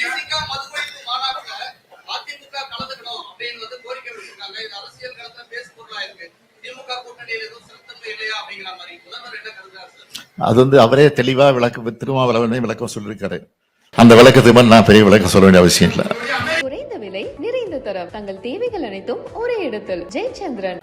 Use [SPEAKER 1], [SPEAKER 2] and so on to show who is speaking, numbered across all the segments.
[SPEAKER 1] பேசிக்கா மது ஒழிப்பு மாநாட்டுல அதிமுக கலந்துக்கணும் அப்படின்னு வந்து கோரிக்கை விடுத்திருக்காங்க. இது அரசியல் களத்துல பேசு பொருளா இருக்கு. திமுக கூட்டணியில் எதுவும் சிறுத்தன்மை இல்லையா அப்படிங்கிற மாதிரி முதல்வர் என்ன கருதுறாரு சார்?
[SPEAKER 2] அது வந்து அவரே தெளிவா விளக்க திருமாவளவனே விளக்கம் சொல்லியிருக்காரு. அந்த விளக்கத்துக்கு மேல நான் பெரிய விளக்கம் சொல்ல வேண்டிய அவசியம் இல்லை.
[SPEAKER 3] குறைந்த விலை நிறைந்த தரம். தங்கள் தேவைகள் அனைத்தும் ஒரே இடத்தில். ஜெயச்சந்திரன்.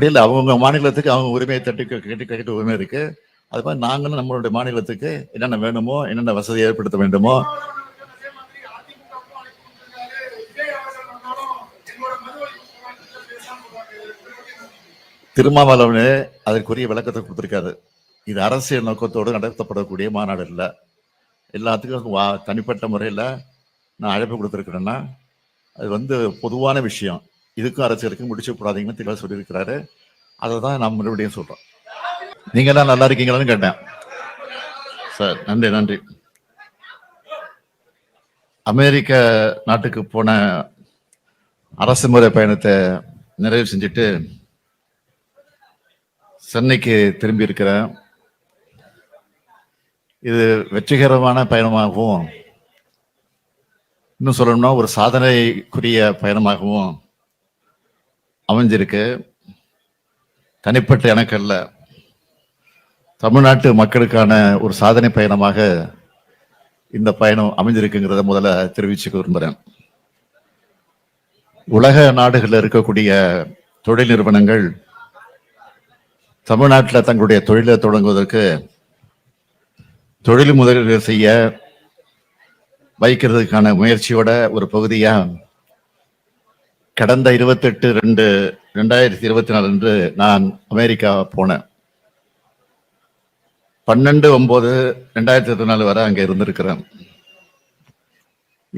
[SPEAKER 2] அப்படி இல்லை. அவங்க மாநிலத்துக்கு அவங்க உரிமையை தட்டி கேட்டு கேட்டு உரிமை இருக்கு. அது மாதிரி நாங்களும் நம்மளுடைய மாநிலத்துக்கு என்னென்ன வேணுமோ என்னென்ன வசதி ஏற்படுத்த வேண்டுமோ திருமாவளவனு அதற்குரிய விளக்கத்தை கொடுத்துருக்காரு. இது அரசியல் நோக்கத்தோடு நடத்தப்படக்கூடிய மாநாடு இல்லை. எல்லாத்துக்கும் வா தனிப்பட்ட முறையில் நான் அழைப்பு கொடுத்துருக்கிறேன்னா அது வந்து பொதுவான விஷயம். இதுக்கும் அரசியலுக்கும் முடிச்சு கூடாதீங்கன்னு தெளிவாக சொல்லியிருக்கிறாரு. அதை தான் நான் மறுபடியும் சொல்கிறோம் நீங்கள் எல்லாம் நல்லா இருக்கீங்களான்னு கேட்டேன். சார் நன்றி நன்றி. அமெரிக்க நாட்டுக்கு போன அரசு முறை பயணத்தை நிறைவு செஞ்சுட்டு சென்னைக்கு திரும்பி இருக்கிறேன். இது வெற்றிகரமான பயணமாகவும் இன்னும் சொல்லணும்னா ஒரு சாதனைக்குரிய பயணமாகவும் அமைஞ்சிருக்கு. தனிப்பட்ட எனக்கு அல்ல தமிழ்நாட்டு மக்களுக்கான ஒரு சாதனை பயணமாக இந்த பயணம் அமைஞ்சிருக்குங்கிறத முதல்ல தெரிவிச்சுக்க விரும்புகிறேன் உலக நாடுகளில் இருக்கக்கூடிய தொழில் நிறுவனங்கள் தமிழ்நாட்டில் தங்களுடைய தொழிலை தொடங்குவதற்கு தொழில் முதலீடு செய்ய வைக்கிறதுக்கான முயற்சியோட ஒரு பகுதியாக கடந்த இருபத்தெட்டு ரெண்டு ரெண்டாயிரத்தி இருபத்தி நாலு அன்று நான் அமெரிக்கா போனேன். பன்னெண்டு ஒன்பது ரெண்டாயிரத்தி இருபத்தி நாலு வரை அங்கே இருந்திருக்கிறேன்.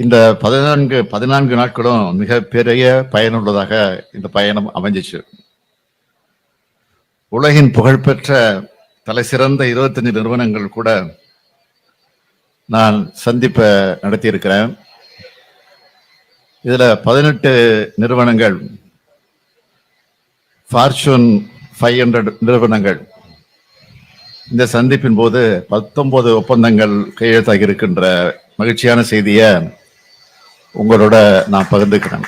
[SPEAKER 2] இந்த பதினான்கு பதினான்கு நாட்களும் மிக பெரிய பயனுள்ளதாக இந்த பயணம் அமைஞ்சிச்சு. உலகின் புகழ்பெற்ற தலை சிறந்த இருபத்தஞ்சு நிறுவனங்கள் கூட நான் சந்திப்பை நடத்தியிருக்கிறேன். இதுல பதினெட்டு நிறுவனங்கள் ஃபார்ச்சூன் ஃபைவ் ஹண்ட்ரட் நிறுவனங்கள். இந்த சந்திப்பின் போது பத்தொன்பது ஒப்பந்தங்கள் கையெழுத்தாகி இருக்கின்ற மகிழ்ச்சியான செய்தியை உங்களோட நான் பகிர்ந்துக்கிறேன்.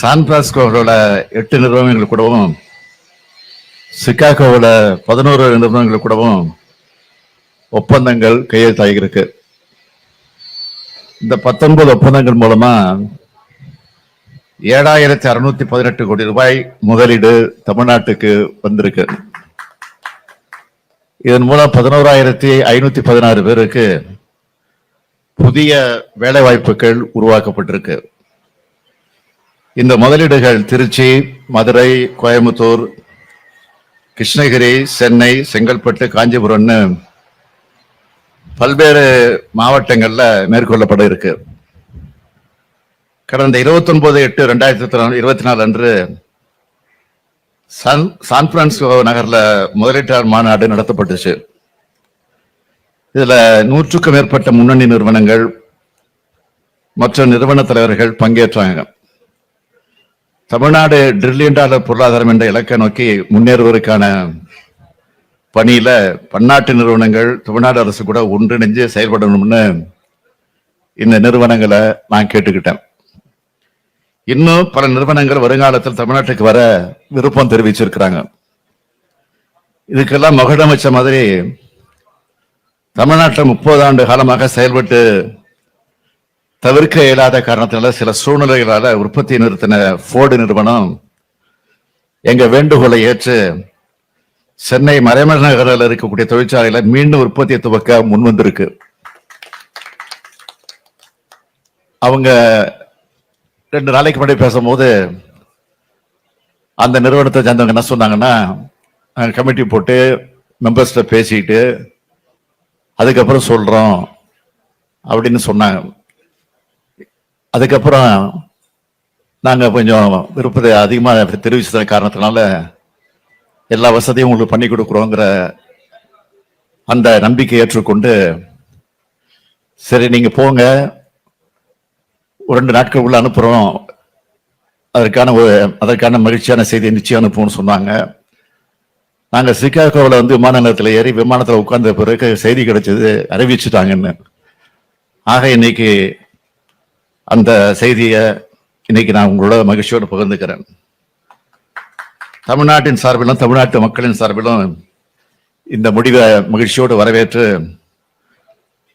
[SPEAKER 2] சான்பிரான்ஸ்கோவோட எட்டு நிறுவனங்கள் கூடவும் சிகாகோவில் பதினோரு நிறுவனங்கள் கூடவும் ஒப்பந்தங்கள் கையெழுத்தாகியிருக்கு இந்த பத்தொன்பது ஒப்பந்தங்கள் மூலமா ஏழாயிரத்தி அறுநூத்தி பதினெட்டு கோடி ரூபாய் முதலீடு தமிழ்நாட்டுக்கு வந்திருக்கு. இதன் மூலம் பதினோராயிரத்தி ஐநூத்தி பதினாறு பேருக்கு புதிய வேலை வாய்ப்புகள் உருவாக்கப்பட்டிருக்கு. இந்த முதலீடுகள் திருச்சி மதுரை கோயம்புத்தூர் கிருஷ்ணகிரி சென்னை செங்கல்பட்டு காஞ்சிபுரம்னு பல்வேறு மாவட்டங்கள்ல மேற்கொள்ளப்பட இருக்கு. கடந்த இருபத்தி ஒன்பது எட்டு ரெண்டாயிரத்தி இருபத்தி நாலு அன்று சான் சான் பிரான்சிஸ்கோ நகர்ல முதலீட்டாளர் மாநாடு நடத்தப்பட்டுச்சு. இதுல நூற்றுக்கும் மேற்பட்ட முன்னணி நிறுவனங்கள் மற்ற நிறுவன தலைவர்கள் பங்கேற்றாங்க. தமிழ்நாடு ட்ரில்லியன் டாலர் பொருளாதாரம் என்ற இலக்கை நோக்கி முன்னேறுவதற்கான பணியில பன்னாட்டு நிறுவனங்கள் தமிழ்நாடு அரசு கூட ஒன்றிணைஞ்சு செயல்படணும்னு இந்த நிறுவனங்களை நான் கேட்டுக்கிட்டேன். இன்னும் பல நிறுவனங்கள் வருங்காலத்தில் தமிழ்நாட்டுக்கு வர விருப்பம் தெரிவிச்சிருக்கிறாங்க. இதுக்கெல்லாம் மகுடம் வச்ச மாதிரி தமிழ்நாட்டில் முப்பது ஆண்டு காலமாக செயல்பட்டு தவிர்க்க இயலாத காரணத்தினால சில சூழ்நிலைகளால் உற்பத்தி நிறுத்தின ஃபோர்டு நிறுவனம் எங்கள் வேண்டுகோளை ஏற்று சென்னை மறைமலை நகரில் இருக்கக்கூடிய தொழிற்சாலையில மீண்டும் உற்பத்தியை துவக்க முன் வந்திருக்கு. அவங்க ரெண்டு நாளைக்கு முன்னாடி பேசும்போது அந்த நிறுவனத்தை சேர்ந்தவங்க என்ன சொன்னாங்கன்னா கமிட்டி போட்டு மெம்பர்ஸ்ட பேசிட்டு அதுக்கப்புறம் சொல்றோம் அப்படின்னு சொன்னாங்க. அதுக்கப்புறம் நாங்கள் கொஞ்சம் விருப்பத்தை அதிகமாக தெரிவிச்சத காரணத்தினால எல்லா வசதியும் உங்களுக்கு பண்ணி கொடுக்குறோங்கிற அந்த நம்பிக்கை ஏற்றுக்கொண்டு சரி நீங்க போங்க. ஒரு ரெண்டு நாட்கள் உள்ள அனுப்புறோம். அதற்கான ஒரு அதற்கான மகிழ்ச்சியான செய்தியை நிச்சயம் அனுப்புவோம்னு சொன்னாங்க. நாங்க சிகாகோவில் வந்து விமான நிலையத்தில் ஏறி விமானத்தில் உட்கார்ந்த பிறகு செய்தி கிடைச்சது அறிவிச்சுட்டாங்கன்னு. ஆக இன்னைக்கு அந்த செய்தியை இன்னைக்கு நான் உங்களோட மகிழ்ச்சியோடு பகிர்ந்துக்கிறேன். தமிழ்நாட்டின் சார்பிலும் தமிழ்நாட்டு மக்களின் சார்பிலும் இந்த முடிவை மகிழ்ச்சியோடு வரவேற்று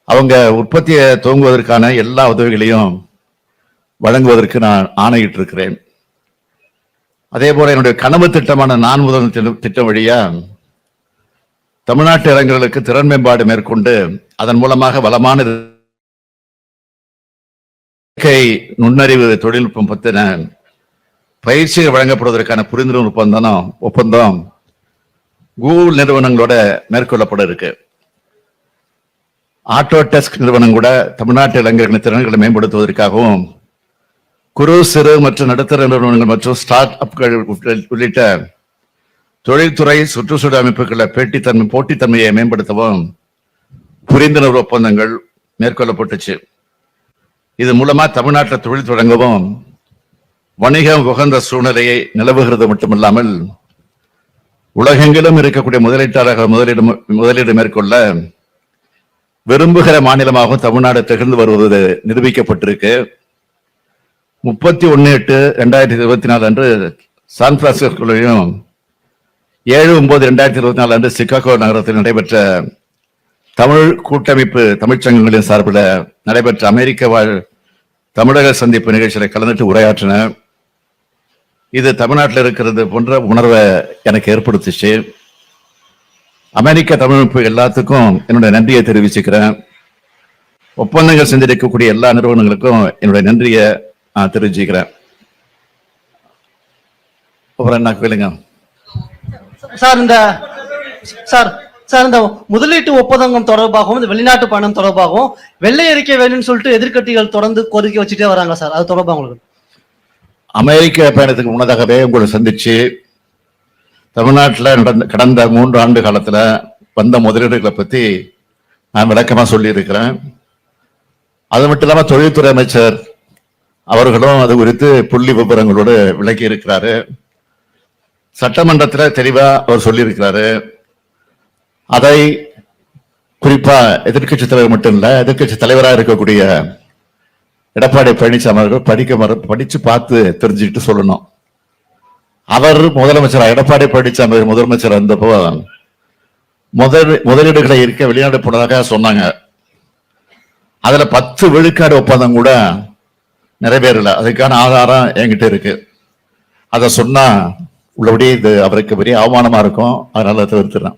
[SPEAKER 2] அவங்க உற்பத்தியை துவங்குவதற்கான எல்லா உதவிகளையும் வழங்குவதற்கு நான் ஆணையிட்டு இருக்கிறேன் அதே போல என்னுடைய கனவு திட்டமான நான் முதல் திட்டம் வழியா தமிழ்நாட்டு இளைஞர்களுக்கு திறன் மேம்பாடு மேற்கொண்டு அதன் மூலமாக வளமான இயற்கை நுண்ணறிவு தொழில்நுட்பம் பத்தின பயிற்சிகள் வழங்கப்படுவதற்கான புரிந்துணர்வு ஒப்பந்தம் ஒப்பந்தம் கூகுள் நிறுவனங்களோட மேற்கொள்ளப்பட இருக்கு ஆட்டோ டெஸ்க் நிறுவனம் கூட தமிழ்நாட்டு இளைஞர்களின் திறன்களை மேம்படுத்துவதற்காகவும் குறு சிறு மற்றும் நடுத்தர நிறுவனங்கள் மற்றும் ஸ்டார்ட் அப்கள் உள்ளிட்ட தொழில்துறை சுற்றுச்சூழல் அமைப்புகளை பேட்டித்தன்மை போட்டித்தன்மையை மேம்படுத்தவும் புரிந்துணர்வு ஒப்பந்தங்கள் மேற்கொள்ளப்பட்டுச்சு. இது மூலமா தமிழ்நாட்டில் தொழில் தொடங்கவும் வணிகம் உகந்த சூழ்நிலையை நிலவுகிறது மட்டுமில்லாமல் உலகெங்கிலும் இருக்கக்கூடிய முதலீட்டாளர்கள் முதலீடு முதலீடு மேற்கொள்ள விரும்புகிற மாநிலமாகவும் தமிழ்நாடு திகழ்ந்து வருவது நிரூபிக்கப்பட்டிருக்கு. முப்பத்தி ஒன்னு எட்டு ரெண்டாயிரத்தி இருபத்தி நாலு அன்று சான் பிரான்சிஸ்கோலையும் ஏழு ஒன்பது ரெண்டாயிரத்தி இருபத்தி நாலு அன்று சிக்காகோ நகரத்தில் நடைபெற்ற தமிழ் கூட்டமைப்பு தமிழ்ச்சங்கங்களின் சார்பில் நடைபெற்ற அமெரிக்க வாழ் தமிழக சந்திப்பு நிகழ்ச்சியில் கலந்துட்டு உரையாற்றின இது தமிழ்நாட்டில் இருக்கிறது போன்ற உணர்வை எனக்கு ஏற்படுத்துச்சு. அமெரிக்க தமிழமைப்பு எல்லாத்துக்கும் என்னுடைய நன்றியை தெரிவிச்சுக்கிறேன். ஒப்பந்தங்கள் செஞ்சிருக்கக்கூடிய எல்லா நிறுவனங்களுக்கும் என்னுடைய நன்றியை நான் தெரிவிச்சுக்கிறேன். அப்புறம் என்ன கேளுங்க.
[SPEAKER 4] சார் இந்த சார் சார் இந்த முதலீட்டு ஒப்பந்தம் தொடர்பாகவும் இந்த வெளிநாட்டு பயணம் தொடர்பாகவும் வெள்ளை அறிக்கை வேணும்னு சொல்லிட்டு எதிர்கட்சிகள் தொடர்ந்து கோரிக்கை வச்சுட்டே வராங்க சார். அது தொடர்பாக உங்களுக்கு?
[SPEAKER 2] அமெரிக்க பயணத்துக்கு முன்னதாகவே உங்களை சந்திச்சு தமிழ்நாட்டில் நடந்த கடந்த மூன்று ஆண்டு காலத்தில் வந்த முதலீடுகளை பற்றி நான் விளக்கமாக சொல்லியிருக்கிறேன். அது மட்டும் இல்லாமல் தொழில்துறை அமைச்சர் அவர்களும் அது குறித்து புள்ளி விவரங்களோடு விளக்கி இருக்கிறாரு சட்டமன்றத்தில் தெளிவாக அவர் சொல்லியிருக்கிறாரு. அதை குறிப்பா எதிர்க்கட்சி தலைவர் மட்டும் இல்ல எதிர்க்கட்சி தலைவராக இருக்கக்கூடிய எடப்பாடி பழனிசாமி அவர்கள் படிக்க மறு படிச்சு பார்த்து தெரிஞ்சுக்கிட்டு சொல்லணும். அவர் முதலமைச்சர் எடப்பாடி பழனிசாமி அவர்கள் முதலமைச்சர் வந்தப்போ முதல் முதலீடுகளை இருக்க வெளிநாடு போனதாக சொன்னாங்க. அதுல பத்து விழுக்காடு ஒப்பந்தம் கூட நிறைவேறல. அதுக்கான ஆதாரம் என்கிட்ட இருக்கு. அதை சொன்னா உள்ளபடியே இது அவருக்கு பெரிய அவமானமா இருக்கும். அதனால தவிர்த்துறேன்.